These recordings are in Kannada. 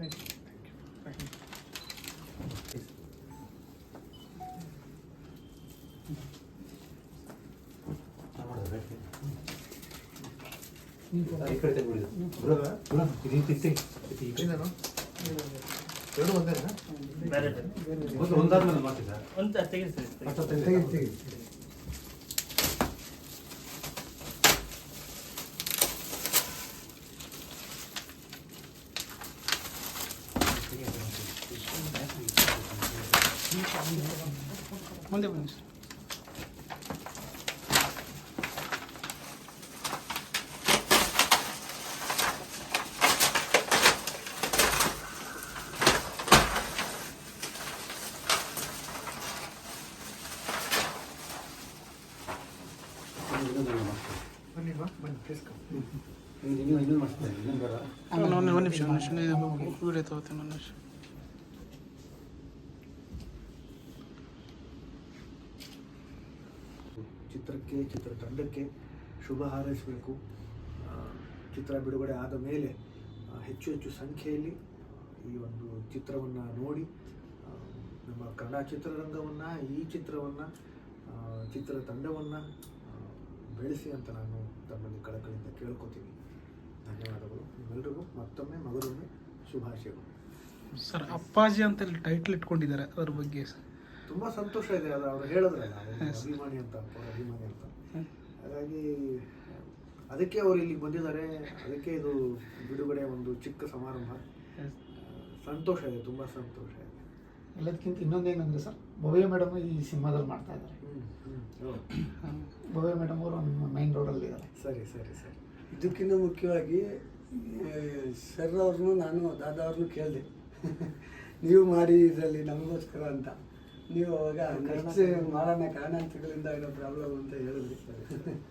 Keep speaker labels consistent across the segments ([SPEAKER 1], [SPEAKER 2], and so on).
[SPEAKER 1] Thank you. Thank you. Thank you. ಈ ಕಡೆ
[SPEAKER 2] ಎರಡು ಒಂದೇನಾ?
[SPEAKER 3] ಬೇರೆ ಬೇರೆ.
[SPEAKER 1] ಒಂದು ಒಂದಾದ್ಮೇಲೆ ಮಾಡ್ತಿದ್ದ
[SPEAKER 3] ಒಂದು
[SPEAKER 1] ತೆಗೆದು
[SPEAKER 2] ತೆಗೆದು.
[SPEAKER 4] ಮುಂದೆ ಬನ್ನಿ ಸರ್
[SPEAKER 1] ಇನ್ನೊಂದು ಮಾಡ್ತೀನಿ
[SPEAKER 2] ಬನ್ನಿ ಬಾ ಬನ್ನಿ ಕೇಸ್ಕೊ
[SPEAKER 1] ಇನ್ನೊಂದು ಇನ್ನೊಂದು
[SPEAKER 4] ಚಿತ್ರ ತಂಡಕ್ಕೆ
[SPEAKER 2] ಚಿತ್ರಕ್ಕೆ ಶುಭ ಹಾರೈಸಬೇಕು. ಚಿತ್ರ ಬಿಡುಗಡೆ ಆದ ಮೇಲೆ ಹೆಚ್ಚು ಹೆಚ್ಚು ಸಂಖ್ಯೆಯಲ್ಲಿ ಈ ಒಂದು ಚಿತ್ರವನ್ನು ನೋಡಿ ನಮ್ಮ ಕನ್ನಡ ಚಿತ್ರರಂಗವನ್ನು, ಈ ಚಿತ್ರವನ್ನು ಚಿತ್ರತಂಡವನ್ನು ಬೆಳೆಸಿ ಅಂತ ನಾನು ತಮ್ಮಲ್ಲಿ ಕೇಳ್ಕೊತೀನಿ ಧನ್ಯವಾದಗಳು. ನಿಮ್ಮೆಲ್ರಿಗೂ ಮತ್ತೊಮ್ಮೆ ಮಗದೊಮ್ಮೆ ಶುಭಾಶಯಗಳು.
[SPEAKER 4] ಸರ್ ಅಪ್ಪಾಜಿ ಅಂತ ಇಲ್ಲಿ ಟೈಟ್ಲ್ ಇಟ್ಕೊಂಡಿದ್ದಾರೆ ಅದ್ರ ಬಗ್ಗೆ ಸರ್.
[SPEAKER 2] ತುಂಬ ಸಂತೋಷ ಇದೆ ಅದು ಅವ್ರು ಹೇಳಿದ್ರೆ ಅಭಿಮಾನಿ ಅಂತ ಅಭಿಮಾನಿ ಅಂತ. ಹಾಗಾಗಿ ಅದಕ್ಕೆ ಅವರು ಇಲ್ಲಿಗೆ ಬಂದಿದ್ದಾರೆ ಅದಕ್ಕೆ ಇದು ಬಿಡುಗಡೆ ಒಂದು ಚಿಕ್ಕ ಸಮಾರಂಭ. ಸಂತೋಷ ಇದೆ ತುಂಬ ಸಂತೋಷ ಇದೆ.
[SPEAKER 5] ಎಲ್ಲದಕ್ಕಿಂತ ಇನ್ನೊಂದೇನಂದ್ರೆ ಸರ್ ಭವ್ಯ ಮೇಡಮ್ ಈ ಸಿನಿಮಾದಲ್ಲಿ ಮಾಡ್ತಾ ಇದ್ದಾರೆ. ಭವ್ಯ ಮೇಡಮ್ ಅವರು ನಮ್ಮ ಮೈನ್ ರೋಡಲ್ಲಿ ಇದ್ದಾರೆ.
[SPEAKER 2] ಸರಿ ಸರಿ ಸರಿ.
[SPEAKER 6] ಇದಕ್ಕಿಂತ ಮುಖ್ಯವಾಗಿ ಸರ್ ಅವ್ರನ್ನೂ ನಾನು ದಾದಾ ಅವ್ರನ್ನೂ ಕೇಳಿದೆ. ನೀವು ಮಾಡಿ ಇದರಲ್ಲಿ ನಮಗೋಸ್ಕರ ಅಂತ. ನೀವು ಅವಾಗ ಖರ್ಚು ಮಾಡೋಣ ಕಾರಣಾಂತಗಳಿಂದ ಇರೋ ಪ್ರಾಬ್ಲಮ್ ಅಂತ ಹೇಳಿದ್ರಿ.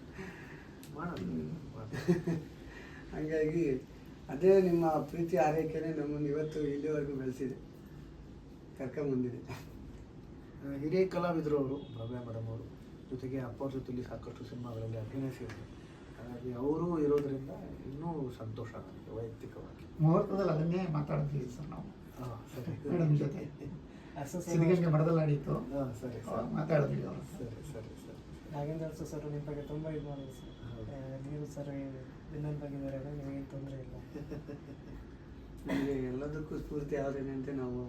[SPEAKER 6] ಹಾಗಾಗಿ ಅದೇ ನಿಮ್ಮ ಪ್ರೀತಿ ಆರೈಕೆನೇ ನಮ್ಮನ್ನು ಇವತ್ತು ಇಲ್ಲಿವರೆಗೂ ಬೆಳೆಸಿದೆ. ಕರ್ಕೊಂಬಂದಿದೆ
[SPEAKER 2] ಬಂದಿದೆ. ಹಿರಿಯ ಕಲಾವಿದರು ಅವರು ಭವ್ಯ ಮೇಡಮ್ ಅವರು. ಜೊತೆಗೆ ಅಪ್ಪವ್ರ ಜೊತೆಲಿ ಸಾಕಷ್ಟು ಸಿನಿಮಾಗಳಲ್ಲಿ ಅಭಿನಯಿಸಿದ್ರು ಹಾಗಾಗಿ ಅವರು ಇರೋದ್ರಿಂದ ಇನ್ನೂ ಸಂತೋಷ ನನಗೆ ವೈಯಕ್ತಿಕವಾಗಿ.
[SPEAKER 5] ಮುಹೂರ್ತದಲ್ಲಿ ಅದನ್ನೇ ಮಾತಾಡ್ತೀವಿ ಸರ್ ನಾವು.
[SPEAKER 2] ಹಾಂ ಸರಿ.
[SPEAKER 5] ಮೇಡಮ್ ಜೊತೆ. ಸಿದ್ಧಗಂಗೆ
[SPEAKER 2] ಹಾಂ ಸರಿ
[SPEAKER 5] ಮಾತಾಡಿದ್ವಿ ಅವರು.
[SPEAKER 2] ಸರಿ ಸರಿ ಸರಿ.
[SPEAKER 7] ನಾಗೇಂದ್ರ ಸರ್ ನಿಮ್ಮ ಬಗ್ಗೆ ತುಂಬ ಇದು ಮಾಡಿದ್ರು ಸರ್ ನೀವು ಸರ್ ವಿನ್ನನ್ ಬಗ್ಗೆ ನಿಮಗೇನು ತೊಂದರೆ ಇಲ್ಲ.
[SPEAKER 6] ನಮಗೆ ಎಲ್ಲದಕ್ಕೂ ಸ್ಫೂರ್ತಿ ಯಾವ್ದೇನೆ ಅಂತ ನಾವು